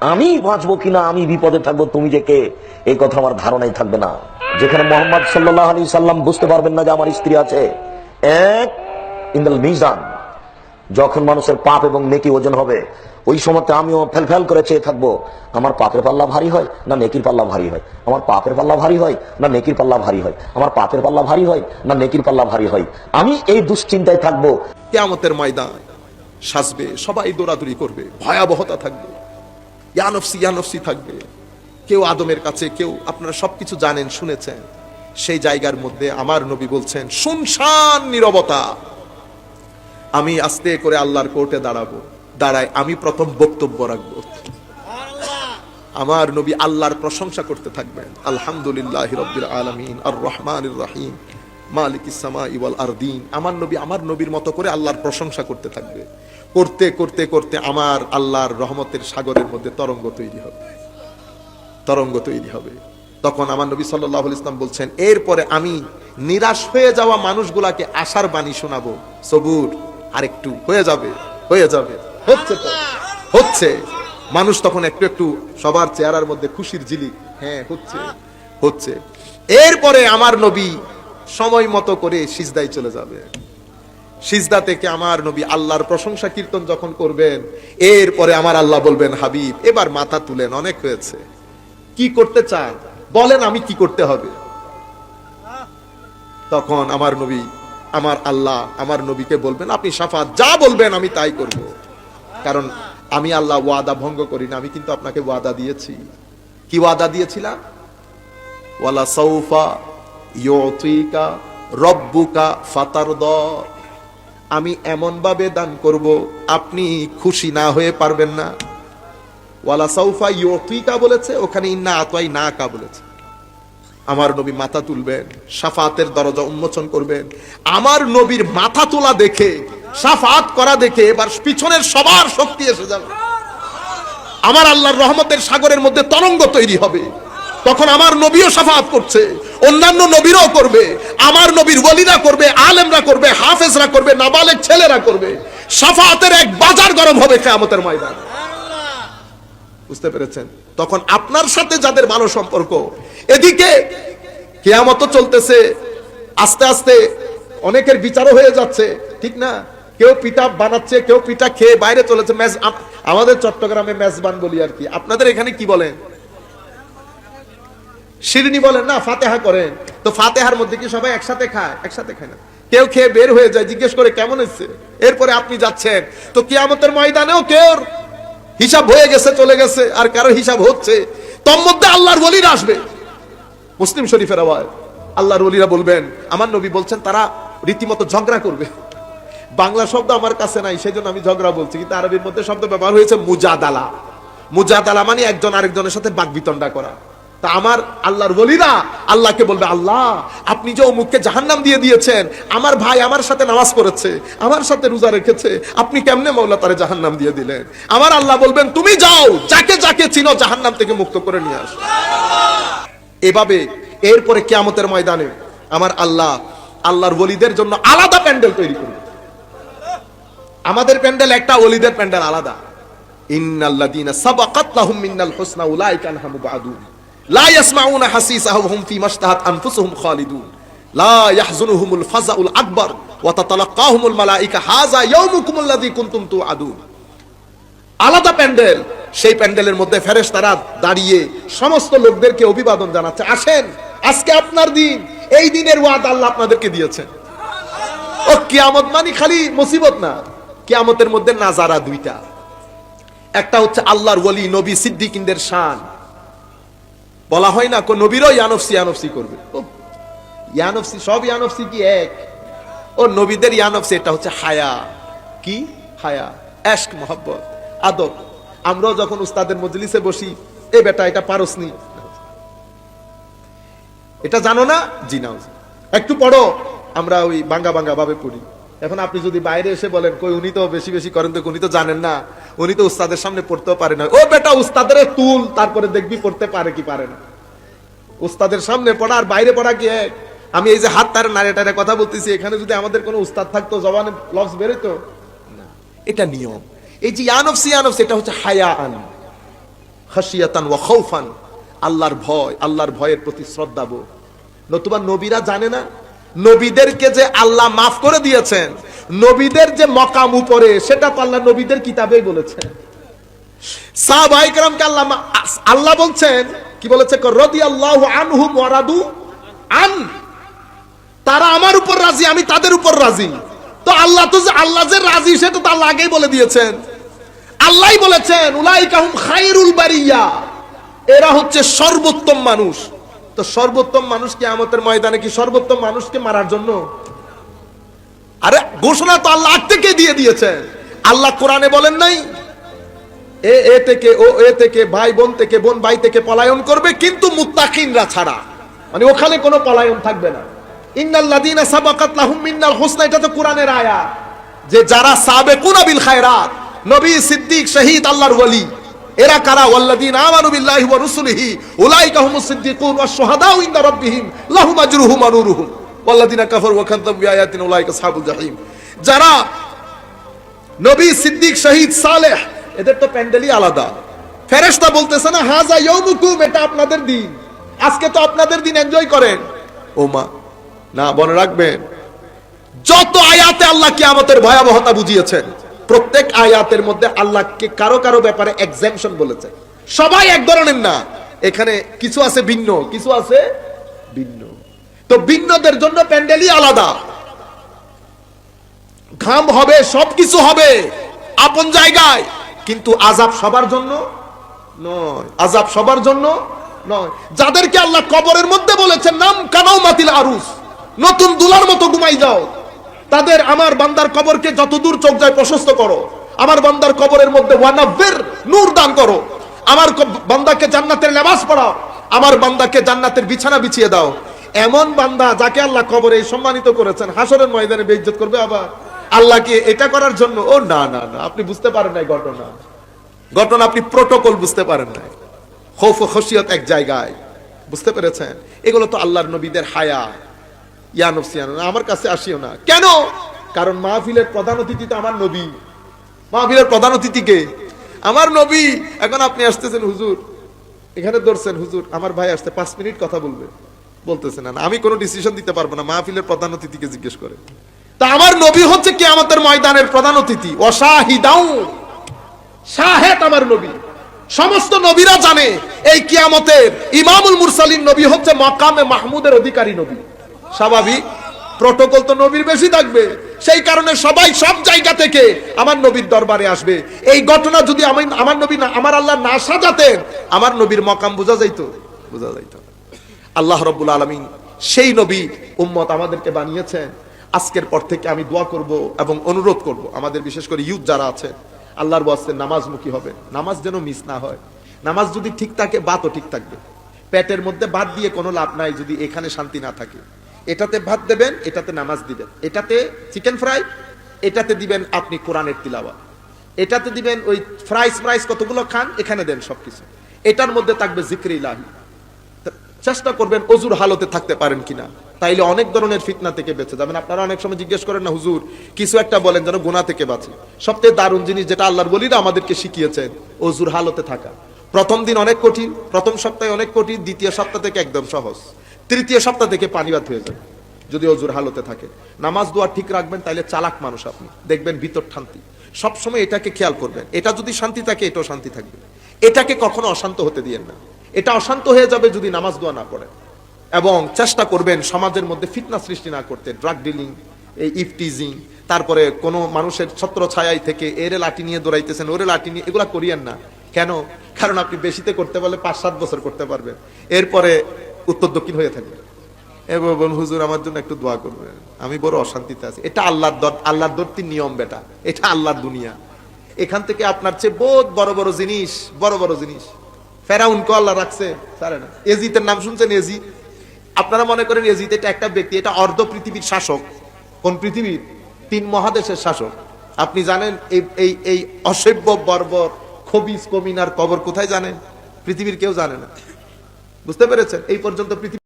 আমি বাঁচবো কিনা, আমি বিপদে থাকব, তুমি যে কে এই কথা আমার ধারণাই থাকবে না। যেখানে মোহাম্মদ সাল্লাহ আলী সাল্লাম বুঝতে পারবেন না যে আমার স্ত্রী আছে, এক, ইন্দাল মিজান, যখন মানুষের পাপ এবং নেকি ওজন হবে, ওই সময়তে আমিও ফেল ফেল করে চেয়ে থাকব, আমার পাপের পাল্লা ভারী হয় না নেকির পাল্লা ভারী হয়? আমার পাপের পাল্লা ভারী হয় না নেকির পাল্লা ভারী হয়? আমার পাপের পাল্লা ভারী হয় না নেকির পাল্লা ভারী হয়? আমি এই দুশ্চিন্তায় থাকব। কেয়ামতের ময়দান সাজবে, সবাই দৌড়াদৌড়ি করবে, ভয়াবহতা থাকবে। ইয়ানফসি ইয়ানফসি থাকবে। কেউ আদমের কাছে কেউ আপনারা সবকিছু জানেন শুনেছেন। সেই জায়গার মধ্যে আমার নবী বলছেন শুনশান নীরবতা। আমি আস্তে করে আল্লাহর কোর্টে দাঁড়াবো। দাঁড়ায় আমি প্রথম বক্তব্য রাখব। আমার নবী আল্লাহর প্রশংসা করতে থাকবেন। আলহামদুলিল্লাহ রব্বিল আলামিন আর রহমান রাহিম। মালিক ইসামা ইওয়াল আরদিন। আমার নবী, আমার নবীর মতো করে আল্লাহর প্রশংসা করতে থাকবে। করতে করতে করতে আমার আল্লাহর রহমতের সাগরের মধ্যে তরঙ্গ তৈরি হবে। তরঙ্গ তৈরি হবে। তখন আমার নবী সাল্লাহ ইসলাম বলছেন, এরপরে আমি নিরাশ হয়ে যাওয়া মানুষগুলাকে আশার বাণী শোনাবো। সবুর, আরেকটু হয়ে যাবে হয়ে যাবে। হচ্ছে তো, হচ্ছে। মানুষ তখন একটু একটু সবার চেহারার মধ্যে খুশির ঝিলিক। হ্যাঁ হচ্ছে হচ্ছে। এরপরে আমার নবী সময় মতো করে সিজদায় চলে যাবে। সিজদা থেকে আমার নবী আল্লাহর প্রশংসা কীর্তন যখন করবেন, এরপরে আমার আল্লাহ বলবেন, হাবিব, এবার মাথা তুলেন, অনেক হয়েছে। কি করতে চান? বলেন আমি কি করতে হবে? তখন আমার নবী, আমার আল্লাহ, আমার নবীকে বলবেন, আপনি সাফা যা বলবেন আমি তাই করব। কারণ আমি আল্লাহ ওয়াদা ভঙ্গ করি না আমি কিন্তু আপনাকে ওয়াদা দিয়েছি। কি ওয়াদা দিয়েছিলাম? ওয়ালা সৌফা ইয়তিকা রব্বুকা ফাতারদ। আমি এমন ভাবে দান করব, আপনি খুশি না হয়ে পারবেন না। ওয়ালা সৌফা ইয়তিকা বলেছে, ওখানে ইন্না আতোয়াই না কা বলেছে। আমার নবী মাথা তুলবেন, সাফাতের দরজা উন্মোচন করবেন। আমার নবীর মাথা তোলা দেখে, সাফাত করা দেখে এবার পিছনের সবার শক্তি এসে যাবে। আমার আল্লাহর রহমতের সাগরের মধ্যে তরঙ্গ তৈরি হবে। তখন আমার নবীও সাফাত করছে, অন্যান্য নবীরাও করবে, আমার নবীর ওলিরা করবে, আলেমরা করবে, হাফেজরা করবে নাবালেক ছেলেরা করবে। সাফাতের এক বাজার গরম হবে কেয়ামতের ময়দান। বুঝতে পেরেছেন? তখন আপনার সাথে যাদের ভালো সম্পর্ক, এদিকে কেয়ামত চলতেছে, আস্তে আস্তে অনেকের বিচারও হয়ে যাচ্ছে, ঠিক না? কেউ পিঠা বানাচ্ছে, কেউ পিঠা খেয়ে বাইরে চলেছে আমাদের চট্টগ্রামে মেজবান বলি আর কি। আপনাদের এখানে কি বলেন? শিরনি বলেন, না, ফাতেহা করেন। তো ফাতেহার মধ্যে কি সবাই একসাথে খায়? একসাথে খায় না। কেউ খেয়ে বের হয়ে যায়, জিজ্ঞেস করে, কেমন হচ্ছে এরপরে আপনি যাচ্ছেন। তো কিয়ামতের ময়দানেও কেউ হিসাব হয়ে গেছে, চলে গেছে, আর কারও হিসাব হচ্ছে। তোর মধ্যে আল্লাহর বলিরা আসবে। মুসলিম শরীফের আওয়াজ। আল্লাহর ওলিরা বলবেন, আমার নবী বলছেন, তারা রীতিমতো ঝগড়া করবে। বাংলা শব্দ আমার কাছে নাই সেই জন্য আমি ঝগড়া বলছি, কিন্তু আরবির মধ্যে শব্দ ব্যবহার হয়েছে মুজাদালা। মুজাদালা মানে একজন আরেকজনের সাথে বাগবিতণ্ডা করা। তা আমার আল্লাহর বলিরা আল্লাহকে বলবে, আল্লাহ, আপনি যে অমুককে জাহান্নাম দিয়ে দিয়েছেন, আমার ভাই আমার সাথে নামাজ পড়েছে, আমার সাথে রোজা রেখেছে, আপনি কেমনে মৌলা তারে জাহান্নাম দিয়ে দিলেন? আমার আল্লাহ বলবেন, তুমি যাও, যাকে যাকে চিনো জাহান্নাম থেকে মুক্ত করে নিয়ে আসো। এভাবে এরপরে কিয়ামতের ময়দানে আমার আল্লাহ আল্লাহর ওলিদের জন্য আলাদা প্যান্ডেল তৈরি করবে। আমাদের প্যান্ডেল একটা, ওলিদের প্যান্ডেল আলাদা। ইন্নাল্লাযীনা সাবাকাত লাহুম মিনাল হুসনা উলাইকা আনহা মুবাদুন আলাদা প্যান্ডেল, সেই প্যান্ডেলের মধ্যে তারা দাঁড়িয়ে সমস্ত লোকদেরকে অভিবাদন জানাচ্ছে। আসেন, আজকে আপনার দিন, এই দিনের ওয়াদ আল্লাহ আপনাদেরকে দিয়েছেন। ও কিয়ামত মানে খালি মুসিবত না। কিয়ামতের মধ্যে নাজারা দুইটা। একটা হচ্ছে আল্লাহর ওলি নবী সিদ্দিকিনদের শান। বলা হয় না কোন নবীরও ইয়ানফসি ইয়ানফসি করবে। ইয়ানফসি, সব ইয়ানফসি কি এক? ও নবীদের ইয়ানফসি, এটা হচ্ছে হায়া। কি? হায়া। এশক মোহব্বত, আদব। আমরাও যখন উস্তাদের মজলিসে বসি, এ বেটা, এটা পারসনি এটা জানো না? জি না একটু পড়ো, আমরা ওই বাঙ্গা বাঙ্গা ভাবে পড়ি। এখন আপনি যদি বাইরে এসে বলেন, কই, উনি তো বেশি বেশি করেন তো, উনি তো জানেন না, উনি তো উস্তাদের সামনে পড়তেও পারে না। ও বেটা, উস্তাদের তুল, তারপরে দেখবি পড়তে পারে কি পারে না। উস্তাদের সামনে পড়া আর বাইরে পড়া কি এক? আমি এই যে হাত তারে নারে টারে কথা বলতেছি, এখানে যদি আমাদের কোনো উস্তাদ থাকতো, জবানে লফজ বেরোতো না, এটা নিয়ম। এই যে ইয়ানফসি ইয়ানফসি এটা হচ্ছে হায়া আন খাসিয়াতান ওয়া খাউফান, আল্লাহর ভয়, আল্লাহর ভয়ের প্রতি শ্রদ্ধা নতুবা নবীরা জানে না নবীদেরকে যে আল্লাহ মাফ করে দিয়েছেন, নবীদের যে মকাম উপরে, সেটা তো আল্লাহ নবীদের কিতাবেই বলেছেন। সাহাবাইকরামকে আল্লাহ আল্লাহ বলছেন, কি বলেছে? রদি আল্লাহ আনহু মরাদু আন তারা আমার উপর রাজি, আমি তাদের উপর রাজি। তো আল্লাহ তো আল্লাহ যে রাজি সেটা তো আল্লাহ আগেই বলে দিয়েছেন। আল্লাহই বলেছেন উলাইকাহুম খায়রুল বারিয়া এরা হচ্ছে সর্বোত্তম মানুষ। তো সর্বোত্তম মানুষ কি আমাদের ময়দানে কি সর্বোত্তম মানুষকে মারার জন্য? আরে ঘোষণা তো আল্লাহ থেকে দিয়ে দিয়েছেন আল্লাহ কোরআনে বলেন নাই, এ এ থেকে, ও, এ থেকে, ভাই বোন থেকে, বোন ভাই থেকে পলায়ন করবে, কিন্তু মুত্তাকিনরা ছাড়া। মানে ওখানে কোনো পলায়ন থাকবে না। ইন্নাল্লাযীনা সাবাকাত লাহুম মিন্নাল হুসনা, এটা তো কোরআনের আয়াত। যে যারা সাবেকুনা বিল খায়রাত, নবী সিদ্দিক, শহীদ, আল্লাহর ওয়ালি। এরা কারা? ওয়াল্লাযীনা আমানু বিল্লাহি ওয়া রাসূলিহি। উলাইকা হুমুস সিদ্দিকুন ওয়াশ শুহাদাউ ইনদা রাব্বিহিম। লাহুম আজরুহুম ওয়া নূরুহুম। ওয়াল্লাযীনা কাফারু ওয়া কাযযাবু বিআয়াতিনা উলাইকা আসহাবুল জাহিম। যারা নবী সিদ্দিক, শহীদ, সালেহ, এদের তো প্যান্ডেলই আলাদা। ফেরেশতা বলতেছে না হাজা ইয়ৌমুকুম এটা আপনাদের দিন। আজকে তো আপনাদের দিন, এনজয় করেন। ও মা, না, মনে রাখবেন, যত আয়াতে আল্লাহ কিয়ামতের ভয়াবহতা বুঝিয়েছেন প্রত্যেক আয়াতের মধ্যে আল্লাহকে কারও কারও ব্যাপারে এক্সাম্পশন বলেছে। সবাই এক ধরনের না। এখানে কিছু আছে ভিন্ন, কিছু আছে ভিন্ন। তো ভিন্নদের জন্য প্যান্ডেলই আলাদা। ঘাম হবে, সবকিছু হবে, আপন জায়গায়। কিন্তু আজাব সবার জন্য নয়। আজাব সবার জন্য নয়। যাদেরকে আল্লাহ কবরের মধ্যে বলেছেন, নাম কানাও মাতিল আরুস। নতুন দুলার মতো ঘুমাই যাও। তাদের আমার বান্দার কবরকে যতদূর চোখ যায় প্রশস্ত করো। আমার বান্দার কবরের মধ্যে ওয়ানাব্বের নূর দান করো। আমার বান্দাকে জান্নাতের লেবাস পড়াও। আমার বান্দাকে জান্নাতের বিছানা বিছিয়ে দাও। এমন বান্দা যাকে আল্লাহ কবরে সম্মানিত করেছেন হাসরের ময়দানে বেইজ্জত করবে আবার। আল্লাহকে এটা করার জন্য? ও না না না, আপনি বুঝতে পারেন নাই ঘটনা। ঘটনা আপনি প্রোটোকল বুঝতে পারেন নাই। খৌফ খসিয়ত এক জায়গায়। বুঝতে পেরেছেন? এগুলো তো আল্লাহর নবীদের হায়া। আমার কাছে আসিও না। কেন? কারণ মাহফিলের প্রধান অতিথি তো আমার নবী। মাহফিলের প্রধান অতিথিকে আমার নবী। এখন আপনি আসতেছেন হুজুর। এখানে ধরছেন হুজুর। আমার ভাই আসতে পাঁচ মিনিট কথা বলবে। বলতেছে, না আমি কোনো ডিসিশন দিতে পারব না। মাহফিলের প্রধান অতিথিকে জিজ্ঞেস করে। তা আমার নবী হচ্ছে কি আমাদের ময়দানের প্রধান অতিথি। অশাহিদাউ। শাহেদ আমার নবী। সমস্ত নবীরা জানে, এই কিয়ামতের ইমামুল মুরসালিন নবী হচ্ছে মকামে মাহমুদের অধিকারী নবী। স্বাভাবিক। প্রটোকল তো নবীর বেশি থাকবে। সেই কারণে সবাই সব জায়গা থেকে আমার নবীর দরবারে আসবে। এই ঘটনা যদি আমি আমার নবী না আমার আল্লাহ না সাজাতেন, আমার নবীর মকাম বোঝা যাইতো। বোঝা যাইতো। আল্লাহ রব্বুল আলমিন সেই নবী উম্মত আমাদেরকে বানিয়েছেন। আজকের পর থেকে আমি দোয়া করব এবং অনুরোধ করব আমাদের বিশেষ করে ইউথ যারা আছে, আল্লাহর বাস্তে নামাজমুখী হবে। নামাজ যেন মিস না হয়। নামাজ যদি ঠিক থাকে, বাতও ঠিক থাকবে। পেটের মধ্যে বাদ দিয়ে কোনো লাভ নাই যদি এখানে শান্তি না থাকে। এটাতে ভাত দেবেন, এটাতে নামাজ দিবেন। এটাতে চিকেন ফ্রাই এটাতে দিবেন আপনি কোরআনের তিলাওয়া এটাতে দিবেন ওই ফ্রাইস ফ্রাইস কতগুলো খান, এখানে দেন সবকিছু। এটার মধ্যে থাকবে জিক্রি ইলাহি। চেষ্টা করবেন অজুর হালতে থাকতে পারেন কিনা। তাইলে অনেক ধরনের ফিতনা থেকে বেঁচে যাবেন। আপনারা অনেক সময় জিজ্ঞেস করেন না, হুজুর, কিছু একটা বলেন যেন গুণা থেকে বাঁচে। সবচেয়ে দারুণ জিনিস যেটা আল্লাহর বলিরা আমাদেরকে শিখিয়েছেন, অজুর হালতে থাকা। প্রথম দিন অনেক কঠিন, প্রথম সপ্তাহে অনেক কঠিন, দ্বিতীয় সপ্তাহ থেকে একদম সহজ। তৃতীয় সপ্তাহ থেকে পানিবাদ হয়ে যাবে। যদি অজুর হালতে থাকে। নামাজ, দোয়া ঠিক রাখবেন, তাইলে চালাক মানুষ আপনি। দেখবেন ভিতর শান্তি। সবসময় এটাকে খেয়াল করবেন। এটা যদি শান্তি থাকে, এটাও শান্তি থাকবে। এটাকে কখনো অশান্ত হতে দিয়েন না। এটা অশান্ত হয়ে যাবে যদি নামাজ, দোয়া না পড়েন। এবং চেষ্টা করবেন সমাজের মধ্যে ফিটনা সৃষ্টি না করতে। ড্রাগ ডিলিং, এই ইফটিজিং তারপরে কোনো মানুষের ছত্র ছায়াই থেকে এরে লাঠি নিয়ে দৌড়াইতেছেন, ওরে লাঠি নিয়ে এগুলা করিয়েন না। কেন? কারণ আপনি বেশিতে করতে পারলে পাঁচ, সাত বছর করতে পারবেন। এরপরে উত্তর দক্ষিণ হয়ে থাকবে। এবার হুজুর আমার জন্য একটু দোয়া করবেন। আমি বড় অশান্তিতে আছি। এটা আল্লাহর দর, আল্লাহর দর্তির নিয়ম বেটা। এটা আল্লাহর দুনিয়া। এখান থেকে আপনার চেয়ে বহুত বড় বড় জিনিস, বড় বড় জিনিস। ফেরাউনকে আল্লাহ রাখছে। সারে না এজিতের নাম শুনছেন এজিত আপনারা মনে করেন এজিত এটা একটা ব্যক্তি, এটা অর্ধ পৃথিবীর শাসক। কোন পৃথিবীর? তিন মহাদেশের শাসক। আপনি জানেন, এই এই এই অসভ্য বর্বর খবিস কমিনার কবর কোথায় জানেন? পৃথিবীর কেউ জানে না। বুঝতে পেরেছেন? এই পর্যন্ত পৃথিবী